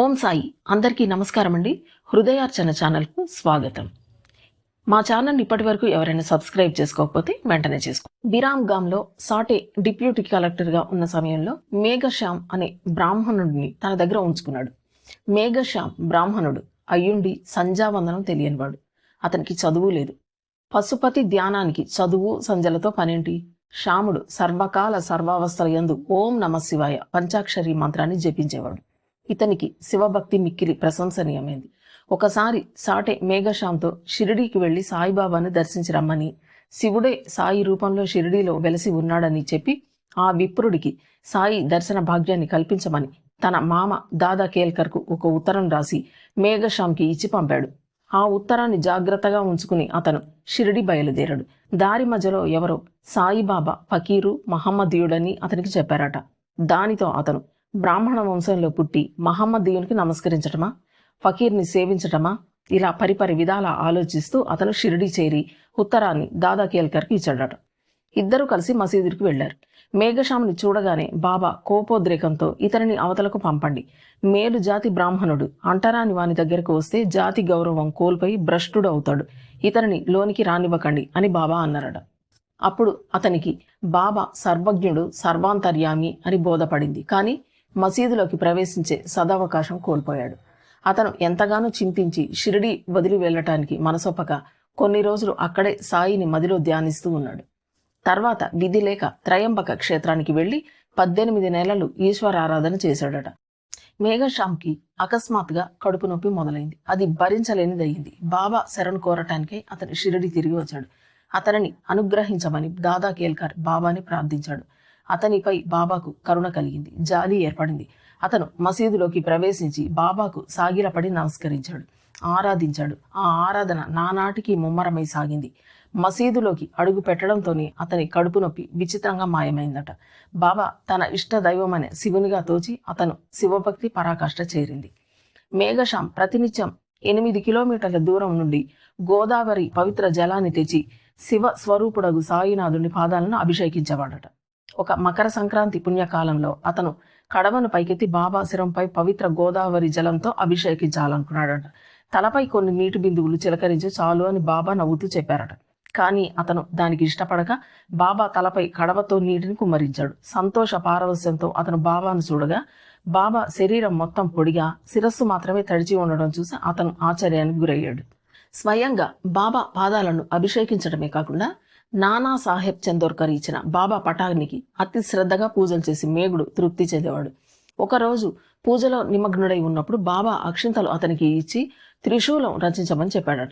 ఓం సాయి. అందరికీ నమస్కారం అండి. హృదయార్చన ఛానల్కు స్వాగతం. మా ఛానల్ ఇప్పటి వరకు ఎవరైనా సబ్స్క్రైబ్ చేసుకోకపోతే వెంటనే చేసుకో. బిరామ్ గామ్లో సాటే డిప్యూటీ కలెక్టర్గా ఉన్న సమయంలో మేఘశ్యామ్ అనే బ్రాహ్మణుడిని తన దగ్గర ఉంచుకున్నాడు. మేఘశ్యామ్ బ్రాహ్మణుడు. అయ్యుండి సంధ్యావందనం తెలియనివాడు. అతనికి చదువు లేదు. పశుపతి ధ్యానానికి చదువు సంజలతో పనేంటి? శ్యాముడు సర్వకాల సర్వావస్థల యందు ఓం నమ శివాయ పంచాక్షరి మంత్రాన్ని జపించేవాడు. ఇతనికి శివభక్తి మిక్కిలి ప్రశంసనీయమైంది. ఒకసారి సాటే మేఘశాంతో షిరిడీకి వెళ్ళి సాయిబాబాను దర్శించి రమ్మని శివుడే సాయి రూపంలో షిరిడీలో వెలసి ఉన్నాడని చెప్పి ఆ విప్రుడికి సాయి దర్శన భాగ్యాన్ని కల్పించమని తన మామ దాదా కేల్కర్కు ఒక ఉత్తరం రాసి మేఘశ్యామ్కి ఇచ్చి పంపాడు. ఆ ఉత్తరాన్ని జాగ్రత్తగా ఉంచుకుని అతను షిరిడి బయలుదేరాడు. దారి మధ్యలో ఎవరో సాయిబాబా ఫకీరు మహమ్మదీయుడని అతనికి చెప్పారట. దానితో అతను బ్రాహ్మణ వంశంలో పుట్టి మహమ్మదీయునికి నమస్కరించటమా? ఫకీర్ని సేవించటమా? ఇలా పరిపరి విధాల ఆలోచిస్తూ అతను షిరిడి చేరి ఉత్తరాన్ని దాదా కేల్కర్కి ఇచ్చాడట. ఇద్దరూ కలిసి మసీదుకి వెళ్ళారు మేఘశాముని చూడగానే బాబా కోపోద్రేకంతో ఇతనిని అవతలకు పంపండి. మేలు జాతి బ్రాహ్మణుడు. అంటరాని వాని దగ్గరకు వస్తే జాతి గౌరవం కోల్పోయి భ్రష్టుడు అవుతాడు. ఇతనిని లోనికి రానివ్వకండి అని బాబా అన్నారట. అప్పుడు అతనికి బాబా సర్వజ్ఞుడు సర్వాంతర్యామి అని బోధపడింది. కానీ మసీదులోకి ప్రవేశించే సదావకాశం కోల్పోయాడు. అతను ఎంతగానో చింతించి షిరిడి వదిలి వెళ్ళటానికి మనసొప్పక కొన్ని రోజులు అక్కడే సాయిని మదిలో ధ్యానిస్తూ ఉన్నాడు. తర్వాత విధి లేక త్రయంబక క్షేత్రానికి వెళ్ళి పద్దెనిమిది నెలలు ఈశ్వర ఆరాధన చేశాడట. మేఘశ్యామ్కి అకస్మాత్తుగా కడుపు నొప్పి మొదలైంది. అది భరించలేనిదయ్యింది. బాబా శరణ్ కోరటానికే అతను షిరిడి తిరిగి వచ్చాడు. అతనిని అనుగ్రహించమని దాదా కేల్కర్ బాబాని ప్రార్థించాడు. అతనిపై బాబాకు కరుణ కలిగింది జాలి ఏర్పడింది. అతను మసీదులోకి ప్రవేశించి బాబాకు సాగిలపడి నమస్కరించాడు ఆరాధించాడు. ఆ ఆరాధన నానాటికి ముమ్మరమై సాగింది. మసీదులోకి అడుగు పెట్టడంతోనే అతని కడుపు నొప్పి విచిత్రంగా మాయమైందట. బాబా తన ఇష్ట దైవమనే శివునిగా తోచి అతను శివభక్తి పరాకాష్ట చేరింది. మేఘశాం ప్రతినిత్యం ఎనిమిది కిలోమీటర్ల దూరం నుండి గోదావరి పవిత్ర జలాన్ని తెచ్చి శివ స్వరూపుడగు సాయినాథుని పాదాలను అభిషేకించేవాడట ఒక మకర సంక్రాంతి పుణ్యకాలంలో అతను కడవను పైకెత్తి బాబా శిరంపై పవిత్ర గోదావరి జలంతో అభిషేకించాలనుకున్నాడట. తలపై కొన్ని నీటి బిందువులు చిలకరించి చాలు అని బాబా నవ్వుతూ చెప్పారట. కానీ అతను దానికి ఇష్టపడక బాబా తలపై కడవతో నీటిని కుమ్మరించాడు. సంతోష పారవస్యంతో అతను బాబాను చూడగా బాబా శరీరం మొత్తం పొడిగా శిరస్సు మాత్రమే తడిచి ఉండడం చూసి అతను ఆశ్చర్యానికి గురయ్యాడు. స్వయంగా బాబా పాదాలను అభిషేకించడమే కాకుండా నానా సాహెబ్ చందోర్కర్ ఇచ్చిన బాబా పటానికి అతి శ్రద్ధగా పూజలు చేసి మేగుడు తృప్తి చెందేవాడు. ఒకరోజు పూజలో నిమగ్నుడై ఉన్నప్పుడు బాబా అక్షింతలు అతనికి ఇచ్చి త్రిశూలం రచించమని చెప్పాడట.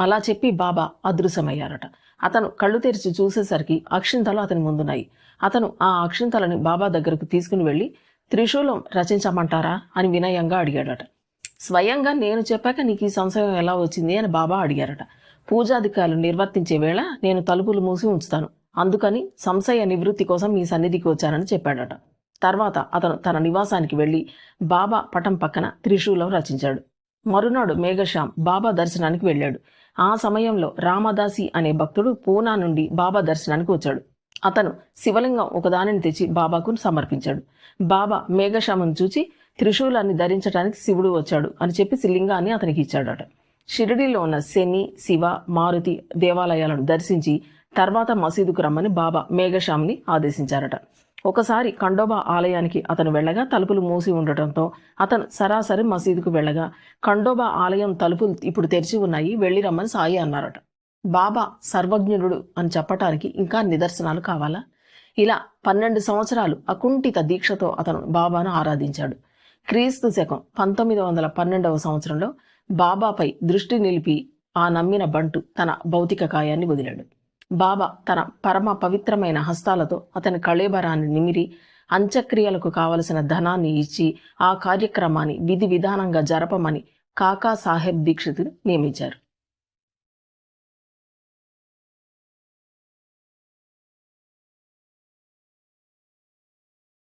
అలా చెప్పి బాబా అదృశ్యమయ్యారట. అతను కళ్ళు తెరిచి చూసేసరికి అక్షింతలు అతని ముందున్నాయి. అతను ఆ అక్షింతలని బాబా దగ్గరకు తీసుకుని వెళ్ళి త్రిశూలం రచించమంటారా? అని వినయంగా అడిగాడట. స్వయంగా నేను చెప్పాక నీకు ఈ సంశయం ఎలా వచ్చింది? అని బాబా అడిగారట. పూజాధికారులు నిర్వర్తించే వేళ నేను తలుపులు మూసి ఉంచుతాను. అందుకని సంశయ నివృత్తి కోసం మీ సన్నిధికి వచ్చానని చెప్పాడట. తర్వాత అతను తన నివాసానికి వెళ్ళి బాబా పటం పక్కన త్రిశూలం రచించాడు. మరునాడు మేఘశ్యామ్ బాబా దర్శనానికి వెళ్ళాడు. ఆ సమయంలో రామదాసి అనే భక్తుడు పూనా నుండి బాబా దర్శనానికి వచ్చాడు. అతను శివలింగం ఒకదానిని తెచ్చి బాబాకు సమర్పించాడు. బాబా మేఘశ్యామను చూచి త్రిశూలాన్ని ధరించడానికి శివుడు వచ్చాడు అని చెప్పి లింగాన్ని అతనికి ఇచ్చాడట. షిరిడీలో ఉన్న శని శివ మారుతి దేవాలయాలను దర్శించి తర్వాత మసీదుకు రమ్మని బాబా మేఘశ్యామ్ని ఆదేశించారట. ఒకసారి ఖండోబా ఆలయానికి అతను వెళ్ళగా తలుపులు మూసి ఉండటంతో అతను సరాసరి మసీదుకు వెళ్ళగా ఖండోబా ఆలయం తలుపులు ఇప్పుడు తెరిచి ఉన్నాయి వెళ్ళి రమ్మని సాయి అన్నారట. బాబా సర్వజ్ఞుడు అని చెప్పటానికి ఇంకా నిదర్శనాలు కావాలా? ఇలా పన్నెండు సంవత్సరాలు అకుంఠిత దీక్షతో అతను బాబాను ఆరాధించాడు. క్రీస్తు శకం పంతొమ్మిది వందల పన్నెండవ సంవత్సరంలో బాబాపై దృష్టి నిలిపి ఆ నమ్మిన బంటు తన భౌతిక కాయాన్ని వదిలాడు. బాబా తన పరమ పవిత్రమైన హస్తాలతో అతని కళేబరాన్ని నిమిరి అంత్యక్రియలకు కావలసిన ధనాన్ని ఇచ్చి ఆ కార్యక్రమాన్ని విధి విధానంగా జరపమని కాకా సాహెబ్ దీక్షితుడు నియమించారు.